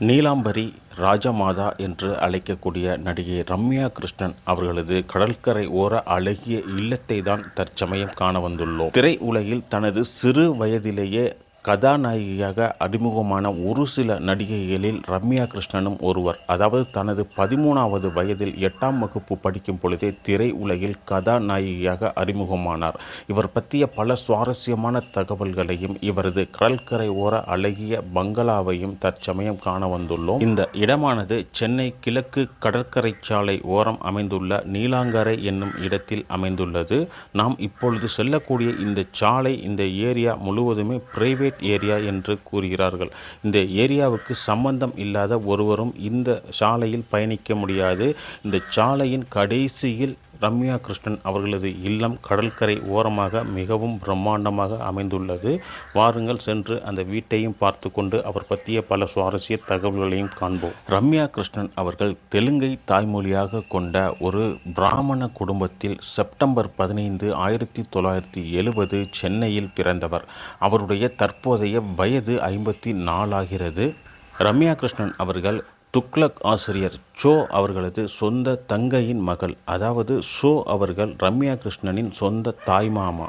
நீலாம்பரி ராஜமாதா என்று அழைக்கக்கூடிய நடிகை ரம்யா கிருஷ்ணன் அவர்களது கடற்கரை ஓர அழகிய இல்லத்தை தான் தற்சமயம் காண வந்துள்ளோம். திரை உலகில் தனது சிறு வயதிலேயே கதாநாயகியாக அறிமுகமான ஒரு சில நடிகைகளில் ரம்யா கிருஷ்ணனும் ஒருவர். அதாவது தனது பதிமூணாவது வயதில் எட்டாம் வகுப்பு படிக்கும் பொழுதே திரை உலகில் கதாநாயகியாக அறிமுகமானார். இவர் பற்றிய பல சுவாரஸ்யமான தகவல்களையும் இவரது கடற்கரை ஓர அழகிய பங்களாவையும் தற்சமயம் காண வந்துள்ளோம். இந்த இடமானது சென்னை கிழக்கு கடற்கரை சாலை ஓரம் அமைந்துள்ள நீலாங்கரை என்னும் இடத்தில் அமைந்துள்ளது. நாம் இப்பொழுது செல்லக்கூடிய இந்த சாலை இந்த ஏரியா முழுவதுமே பிரைவேட் ஏரியா என்று கூறுகிறார்கள். இந்த ஏரியாவுக்கு சம்பந்தம் இல்லாத ஒருவரும் இந்த சாலையில் பயணிக்க முடியாது. இந்த சாலையின் கடைசியில் ரம்யா கிருஷ்ணன் அவர்களது இல்லம் கடற்கரை ஓரமாக மிகவும் பிரம்மாண்டமாக அமைந்துள்ளது. வாருங்கள் சென்று அந்த வீட்டையும் பார்த்து கொண்டு அவர் பற்றிய பல சுவாரஸ்ய தகவல்களையும் காண்போம். ரம்யா கிருஷ்ணன் அவர்கள் தெலுங்கை தாய்மொழியாக கொண்ட ஒரு பிராமண குடும்பத்தில் செப்டம்பர் பதினைந்து ஆயிரத்தி தொள்ளாயிரத்தி எழுபது சென்னையில் பிறந்தவர். அவருடைய தற்போதைய வயது ஐம்பத்தி நாலாகிறது. ரம்யா கிருஷ்ணன் அவர்கள் துக்ளக் ஆசிரியர் சோ அவர்களது சொந்த தங்கையின் மகள் அதாவது ஷோ அவர்கள் ரம்யா கிருஷ்ணனின் சொந்த தாய்மாமா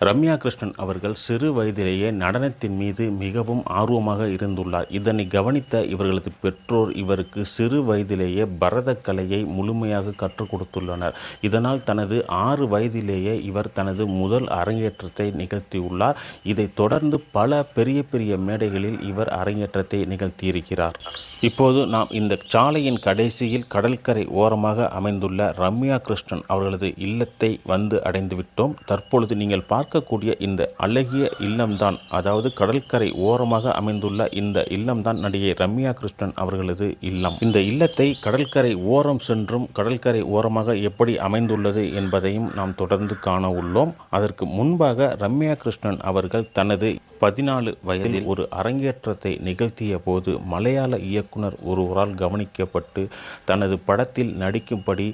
ரம்யா கிருஷ்ணன் அவர்கள் சிறு வயதிலேயே நடனத்தின் மீது மிகவும் ஆர்வமாக இருந்துள்ளார். இதனை கவனித்த இவர்களது பெற்றோர் இவருக்கு சிறு வயதிலேயே பரதக்கலையை முழுமையாக கற்றுக் கொடுத்துள்ளனர். இதனால் தனது ஆறு வயதிலேயே இவர் தனது முதல் அரங்கேற்றத்தை நிகழ்த்தியுள்ளார். இதைத் தொடர்ந்து பல பெரிய பெரிய மேடைகளில் இவர் அரங்கேற்றத்தை நிகழ்த்தியிருக்கிறார். இப்போது நாம் இந்த சாலையின் கடைசியில் கடற்கரை ஓரமாக அமைந்துள்ள ரம்யா கிருஷ்ணன் அவர்களது இல்லத்தை வந்து அடைந்துவிட்டோம். தற்பொழுது நீங்கள் பார்க்கக்கூடிய இந்த அழகிய இல்லம்தான் அதாவது கடற்கரை ஓரமாக அமைந்துள்ள இந்த இல்லம்தான் நடிகை ரம்யா கிருஷ்ணன் அவர்களது இல்லம். இந்த இல்லத்தை கடற்கரை ஓரம் சென்றும் கடற்கரை ஓரமாக எப்படி அமைந்துள்ளது என்பதையும் நாம் தொடர்ந்து காண உள்ளோம். அதற்கு முன்பாக ரம்யா கிருஷ்ணன் அவர்கள் தனது பதினாலு வயதில் ஒரு அரங்கேற்றத்தை நிகழ்த்திய போது மலையாள இயக்குனர் ஒருவரால் கவனிக்கப்பட்டு தனது படத்தில் நடிக்கும்படி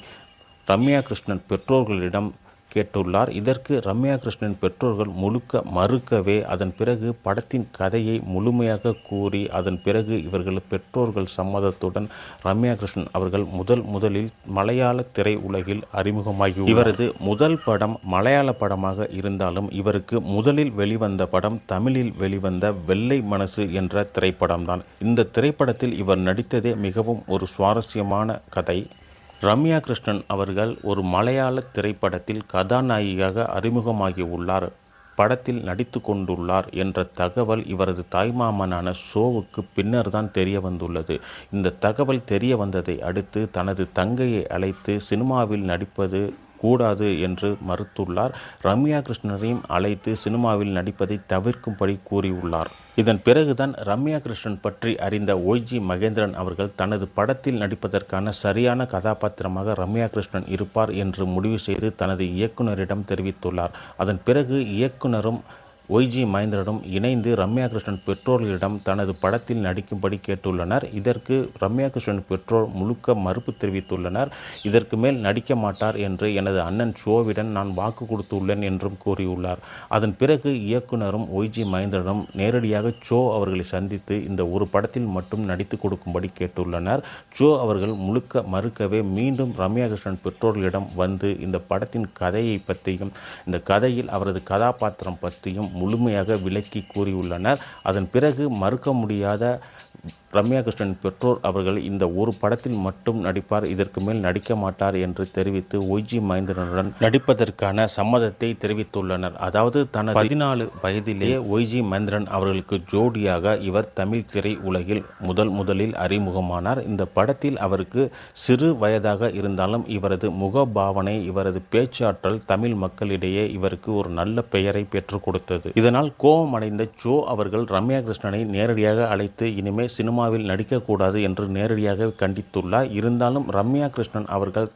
ரம்யா கிருஷ்ணன் பெற்றோர்களிடம் கேட்டுள்ளார். இதற்கு ரம்யா கிருஷ்ணன் பெற்றோர்கள் முழுக்க மறுக்கவே அதன் பிறகு படத்தின் கதையை முழுமையாக கூறி அதன் பிறகு இவர்கள் பெற்றோர்கள் சம்மதத்துடன் ரம்யா கிருஷ்ணன் அவர்கள் முதல் முதலில் மலையாள திரை உலகில் அறிமுகமாகி இவரது முதல் படம் மலையாள படமாக இருந்தாலும் இவருக்கு முதலில் வெளிவந்த படம் தமிழில் வெளிவந்த வெள்ளை மனசு என்ற திரைப்படம்தான். இந்த திரைப்படத்தில் இவர் நடித்ததே மிகவும் ஒரு சுவாரஸ்யமான கதை. ரம்யா கிருஷ்ணன் அவர்கள் ஒரு மலையாள திரைப்படத்தில் கதாநாயகியாக அறிமுகமாகி உள்ளார். படத்தில் நடித்து கொண்டுள்ளார் என்ற தகவல் இவரது தாய்மாமனான ஷோவுக்கு பின்னர் தான் தெரிய வந்துள்ளது. இந்த தகவல் தெரிய வந்ததை அடுத்து தனது தங்கையை அழைத்து சினிமாவில் நடிப்பது கூடாது என்று மறுத்துள்ளார். ரம்யா கிருஷ்ணரையும் அழைத்து சினிமாவில் நடிப்பதை தவிர்க்கும்படி கூறியுள்ளார். இதன் பிறகுதான் ரம்யா கிருஷ்ணன் பற்றி அறிந்த ஒய்ஜி மகேந்திரன் அவர்கள் தனது படத்தில் நடிப்பதற்கான சரியான கதாபாத்திரமாக ரம்யா கிருஷ்ணன் இருப்பார் என்று முடிவு செய்து தனது இயக்குனரிடம் தெரிவித்துள்ளார். அதன் பிறகு இயக்குனரும் ஒய்ஜி மகேந்திரனும் இணைந்து ரம்யா கிருஷ்ணன் பெற்றோர்களிடம் தனது படத்தில் நடிக்கும்படி கேட்டுள்ளனர். இதற்கு ரம்யா கிருஷ்ணன் பெற்றோர் முழுக்க மறுப்பு தெரிவித்துள்ளனர். இதற்கு மேல் நடிக்க மாட்டார் என்று எனது அண்ணன் ஷோவிடன் நான் வாக்கு கொடுத்துள்ளேன் என்றும் கூறியுள்ளார். அதன் பிறகு இயக்குனரும் ஒய்ஜி மகேந்திரனும் நேரடியாக சோ அவர்களை சந்தித்து இந்த ஒரு படத்தில் மட்டும் நடித்து கொடுக்கும்படி கேட்டுள்ளனர். ஷோ அவர்கள் முழுக்க மறுக்கவே மீண்டும் ரம்யா கிருஷ்ணன் பெற்றோர்களிடம் வந்து இந்த படத்தின் கதையை பற்றியும் இந்த கதையில் அவரது கதாபாத்திரம் பற்றியும் முழுமையாக விளக்கி கூறியுள்ளனர். அதன் பிறகு மறுக்க முடியாத ரம்யா கிருஷ்ணன் பெற்றோர் அவர்கள் இந்த ஒரு படத்தில் மட்டும் நடிப்பார் இதற்கு மேல் நடிக்க மாட்டார் என்று தெரிவித்து ஒய்ஜி மகேந்திரனுடன் நடிப்பதற்கான சம்மதத்தை தெரிவித்துள்ளனர். அதாவது தனது பதினாலு வயதிலேயே ஒய்ஜி மகேந்திரன் அவர்களுக்கு ஜோடியாக இவர் தமிழ் திரை உலகில் முதல் முதலில் அறிமுகமானார். இந்த படத்தில் அவருக்கு சிறு வயதாக இருந்தாலும் இவரது முகபாவனை இவரது பேச்சாற்றல் தமிழ் மக்களிடையே இவருக்கு ஒரு நல்ல பெயரை பெற்றுக் கொடுத்தது. இதனால் கோபமடைந்த ஜோ அவர்கள் ரம்யா கிருஷ்ணனை நேரடியாக அழைத்து இனிமே சினிமா சினிமாவில் நடிக்கக்கூடாது என்று நேரடியாக கண்டித்துள்ளார். இருந்தாலும் ரம்யா கிருஷ்ணன் அவர்கள்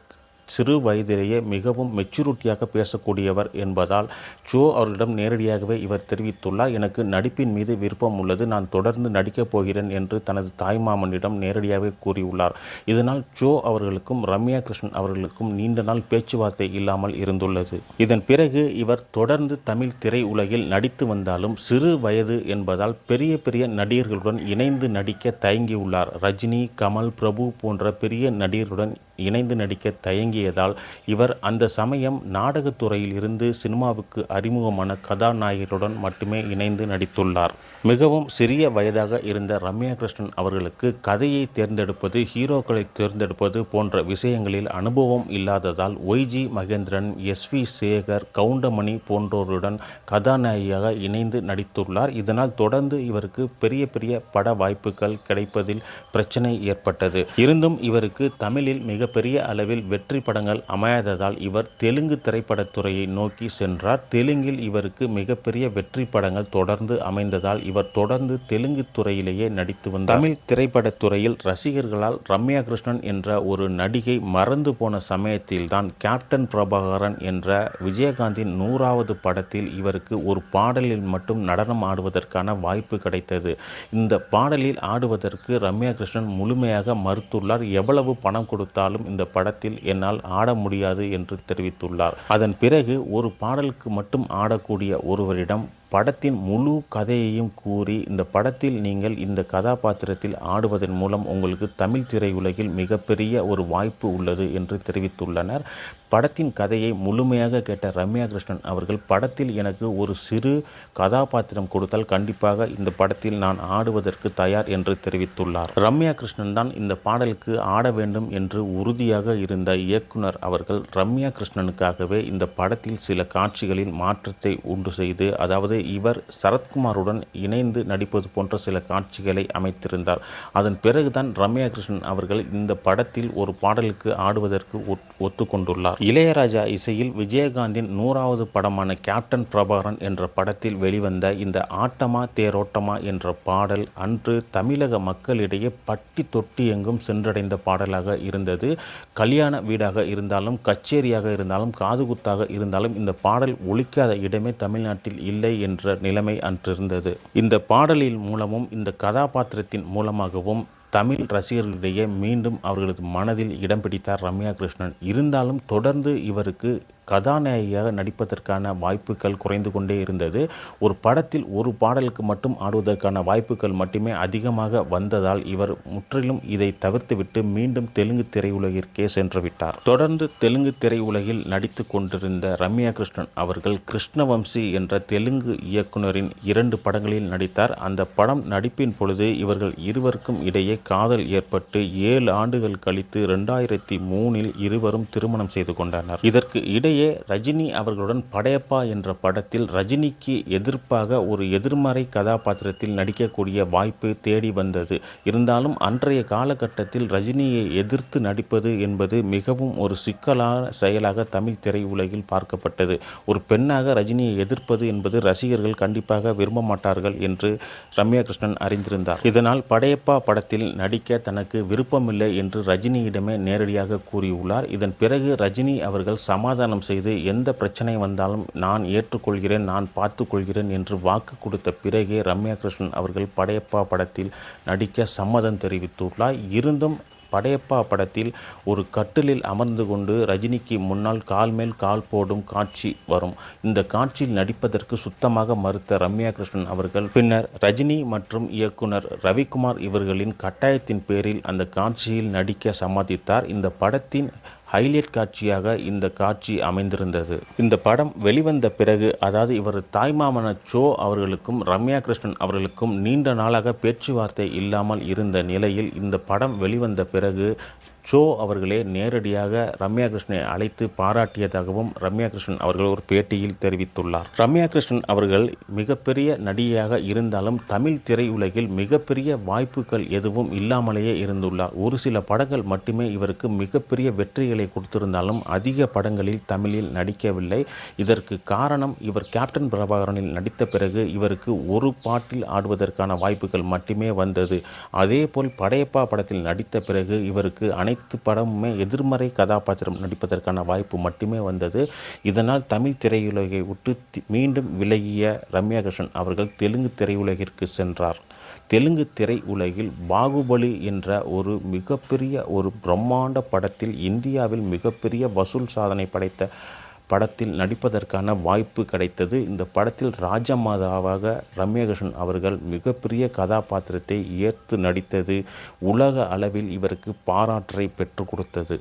சிறு வயதிலேயே மிகவும் மெச்சூரிட்டியாக பேசக்கூடியவர் என்பதால் ஜோ அவர்களிடம் நேரடியாகவே இவர் தெரிவித்துள்ளார். எனக்கு நடிப்பின் மீது விருப்பம் உள்ளது. நான் தொடர்ந்து நடிக்கப் போகிறேன் என்று தனது தாய்மாமனிடம் நேரடியாகவே கூறியுள்ளார். இதனால் ஜோ அவர்களுக்கும் ரம்யா கிருஷ்ணன் அவர்களுக்கும் நீண்ட நாள் பேச்சுவார்த்தை இல்லாமல் இருந்துள்ளது. இதன் பிறகு இவர் தொடர்ந்து தமிழ் திரையுலகில் நடித்து வந்தாலும் சிறு வயது என்பதால் பெரிய பெரிய நடிகர்களுடன் இணைந்து நடிக்க தயங்கியுள்ளார். ரஜினி கமல் பிரபு போன்ற பெரிய நடிகர்களுடன் இணைந்து நடிக்க தயங்கி தொடங்கியதால் இவர் அந்த சமயம் நாடகத்துறையில் இருந்து சினிமாவுக்கு அறிமுகமான கதாநாயகருடன் மட்டுமே இணைந்து நடித்துள்ளார். மிகவும் சிறிய வயதாக இருந்த ரம்யா கிருஷ்ணன் அவர்களுக்கு கதையை தேர்ந்தெடுப்பது ஹீரோக்களை தேர்ந்தெடுப்பது போன்ற விஷயங்களில் அனுபவம் இல்லாததால் Y G Mahendran S V Sekhar Goundamani போன்றோருடன் கதாநாயகியாக இணைந்து நடித்துள்ளார். இதனால் தொடர்ந்து இவருக்கு பெரிய பெரிய பட வாய்ப்புகள் கிடைப்பதில் பிரச்சனை ஏற்பட்டது. இருந்தும் இவருக்கு தமிழில் மிகப்பெரிய அளவில் வெற்றி படங்கள் அமையாததால் இவர் தெலுங்கு திரைப்படத்துறையை நோக்கி சென்றார். தெலுங்கில் இவருக்கு மிகப்பெரிய வெற்றி படங்கள் தொடர்ந்து அமைந்ததால் இவர் தொடர்ந்து தெலுங்கு துறையிலேயே நடித்து வந்தார். தமிழ் திரைப்படத்துறையில் ரசிகர்களால் ரம்யா கிருஷ்ணன் என்ற ஒரு நடிகை மறந்து போன சமயத்தில்தான் கேப்டன் பிரபாகரன் என்ற விஜயகாந்தின் நூறாவது படத்தில் இவருக்கு ஒரு பாடலில் மட்டும் நடனம் ஆடுவதற்கான வாய்ப்பு கிடைத்தது. இந்த பாடலில் ஆடுவதற்கு ரம்யா கிருஷ்ணன் முழுமையாக மறுத்துள்ளார். எவ்வளவு பணம் கொடுத்தாலும் இந்த படத்தில் என்னால் ஆட முடியாது என்று தெரிவித்துள்ளார். அதன் பிறகு ஒரு பாடலுக்கு மட்டும் ஆடக்கூடிய ஒருவரிடம் படத்தின் முழு கதையையும் கூறி இந்த படத்தில் நீங்கள் இந்த கதாபாத்திரத்தில் ஆடுவதன் மூலம் உங்களுக்கு தமிழ் திரையுலகில் மிகப்பெரிய ஒரு வாய்ப்பு உள்ளது என்று தெரிவித்துள்ளனர். படத்தின் கதையை முழுமையாக கேட்ட ரம்யா கிருஷ்ணன் அவர்கள் படத்தில் எனக்கு ஒரு சிறு கதாபாத்திரம் கொடுத்தால் கண்டிப்பாக இந்த படத்தில் நான் ஆடுவதற்கு தயார் என்று தெரிவித்துள்ளார். ரம்யா கிருஷ்ணன் தான் இந்த பாடலுக்கு ஆட வேண்டும் என்று உறுதியாக இருந்த இயக்குனர் அவர்கள் ரம்யா கிருஷ்ணனுக்காகவே இந்த படத்தில் சில காட்சிகளில் மாற்றத்தை உண்டு செய்து அதாவது இவர் சரத்குமாருடன் இணைந்து நடிப்பது போன்ற சில காட்சிகளை அமைத்திருந்தார். அதன் பிறகுதான் ரம்யா கிருஷ்ணன் அவர்கள் இந்த படத்தில் ஒரு பாடலுக்கு ஆடுவதற்கு ஒத்துக்கொண்டுள்ளார். இளையராஜா இசையில் விஜயகாந்தின் நூறாவது படமான கேப்டன் பிரபாகரன் என்ற படத்தில் வெளிவந்த இந்த ஆட்டமா தேரோட்டமா என்ற பாடல் அன்று தமிழக மக்களிடையே பட்டி தொட்டி எங்கும் சென்றடைந்த பாடலாக இருந்தது. கல்யாண வீடாக இருந்தாலும் கச்சேரியாக இருந்தாலும் காதுகுத்தாக இருந்தாலும் இந்த பாடல் ஒழிக்காத இடமே தமிழ்நாட்டில் இல்லை என்ற நிலைமை அன்றிருந்தது. இந்த பாடலின் மூலமும் இந்த கதாபாத்திரத்தின் மூலமாகவும் தமிழ் ரசிகர்களிடையே மீண்டும் அவர்களது மனதில் இடம் பிடித்தார் ரம்யா கிருஷ்ணன். இருந்தாலும் தொடர்ந்து இவருக்கு கதாநாயகியாக நடிப்பதற்கான வாய்ப்புகள் குறைந்து கொண்டே இருந்தது. ஒரு படத்தில் ஒரு பாடலுக்கு மட்டும் ஆடுவதற்கான வாய்ப்புகள் மட்டுமே அதிகமாக வந்ததால் இவர் முற்றிலும் இதை தவிர்த்துவிட்டு மீண்டும் தெலுங்கு திரையுலகிற்கே சென்று விட்டார். தொடர்ந்து தெலுங்கு திரையுலகில் நடித்து கொண்டிருந்த ரம்யா கிருஷ்ணன் அவர்கள் கிருஷ்ணவம்சி என்ற தெலுங்கு இயக்குனரின் இரண்டு படங்களில் நடித்தார். அந்த படம் நடிப்பின் பொழுது இவர்கள் இருவருக்கும் இடையே காதல் ஏற்பட்டு ஏழு ஆண்டுகள் கழித்து ரெண்டாயிரத்தி மூணில் இருவரும் திருமணம் செய்து கொண்டனர். இதற்கு இடையே ரஜினி அவர்களுடன் படையப்பா என்ற படத்தில் ரஜினிக்கு எதிர்ப்பாக ஒரு எதிர்மறை கதாபாத்திரத்தில் நடிக்கக்கூடிய வாய்ப்பு தேடி வந்தது. இருந்தாலும் அன்றைய காலகட்டத்தில் ரஜினியை எதிர்த்து நடிப்பது என்பது மிகவும் ஒரு சிக்கலான செயலாக தமிழ் திரையுலகில் பார்க்கப்பட்டது. ஒரு பெண்ணாக ரஜினியை எதிர்ப்பது என்பது ரசிகர்கள் கண்டிப்பாக விரும்ப மாட்டார்கள் என்று ரம்யா கிருஷ்ணன் அறிந்திருந்தார். இதனால் படையப்பா படத்தில் நடிக்க தனக்கு விருப்பமில்லை என்று ரஜினியிடமே நேரடியாக கூறியுள்ளார். இதன் பிறகு ரஜினி அவர்கள் சமாதானம் செய்து எந்த பிரச்சனை வந்தாலும் நான் ஏற்றுக்கொள்கிறேன் நான் பார்த்துக்கொள்கிறேன் என்று வாக்கு கொடுத்த பிறகே ரம்யா கிருஷ்ணன் அவர்கள் படையப்பா படத்தில் நடிக்க சம்மதம் தெரிவித்துள்ளார். இருந்தும் படையப்பா படத்தில் ஒரு கட்டிலில் அமர்ந்து கொண்டு ரஜினிக்கு முன்னால் கால் மேல் கால் போடும் காட்சி வரும். இந்த காட்சியில் நடிப்பதற்கு சுத்தமாக மறுத்த ரம்யா கிருஷ்ணன் அவர்கள் பின்னர் ரஜினி மற்றும் இயக்குனர் ரவிக்குமார் இவர்களின் கட்டாயத்தின் பேரில் அந்த காட்சியில் நடிக்க சம்மதித்தார். இந்த படத்தின் ஹைலைட் காட்சியாக இந்த காட்சி அமைந்திருந்தது. இந்த படம் வெளிவந்த பிறகு அதாவது இவர் தாய்மாமன சோ அவர்களுக்கும் ரம்யா கிருஷ்ணன் அவர்களுக்கும் நீண்ட நாளாக பேச்சுவார்த்தை இல்லாமல் இருந்த நிலையில் இந்த படம் வெளிவந்த பிறகு சோ அவர்களே நேரடியாக ரம்யா கிருஷ்ணனை அழைத்து பாராட்டியதாகவும் ரம்யா கிருஷ்ணன் அவர்கள் ஒரு பேட்டியில் தெரிவித்துள்ளார். ரம்யா கிருஷ்ணன் அவர்கள் மிகப்பெரிய நடிகையாக இருந்தாலும் தமிழ் திரையுலகில் மிகப்பெரிய வாய்ப்புகள் எதுவும் இல்லாமலேயே இருந்துள்ளார். ஒரு சில படங்கள் மட்டுமே இவருக்கு மிகப்பெரிய வெற்றிகளை கொடுத்திருந்தாலும் அதிக படங்களில் தமிழில் நடிக்கவில்லை. இதற்கு காரணம் இவர் கேப்டன் பிரபாகரனில் நடித்த பிறகு இவருக்கு ஒரு பாட்டில் ஆடுவதற்கான வாய்ப்புகள் மட்டுமே வந்தது. அதேபோல் படையப்பா படத்தில் நடித்த பிறகு இவருக்கு அனைத்து அனைத்து படமுமே எதிர்மறை கதாபாத்திரம் நடிப்பதற்கான வாய்ப்பு மட்டுமே வந்தது. இதனால் தமிழ் திரையுலகை விட்டு மீண்டும் விலகிய ரம்யா கிருஷ்ணன் அவர்கள் தெலுங்கு திரையுலகிற்கு சென்றார். தெலுங்கு திரையுலகில் பாகுபலி என்ற ஒரு மிகப்பெரிய ஒரு பிரம்மாண்ட படத்தில் இந்தியாவில் மிகப்பெரிய வசூல் சாதனை படைத்த படத்தில் நடிப்பதற்கான வாய்ப்பு கிடைத்தது. இந்த படத்தில் ராஜமாதாவாக ரம்யகிருஷ்ணன் அவர்கள் மிகப்பெரிய கதாபாத்திரத்தை ஏற்று நடித்தது. உலக அளவில் இவருக்கு பாராட்டை பெற்றுக் கொடுத்தது.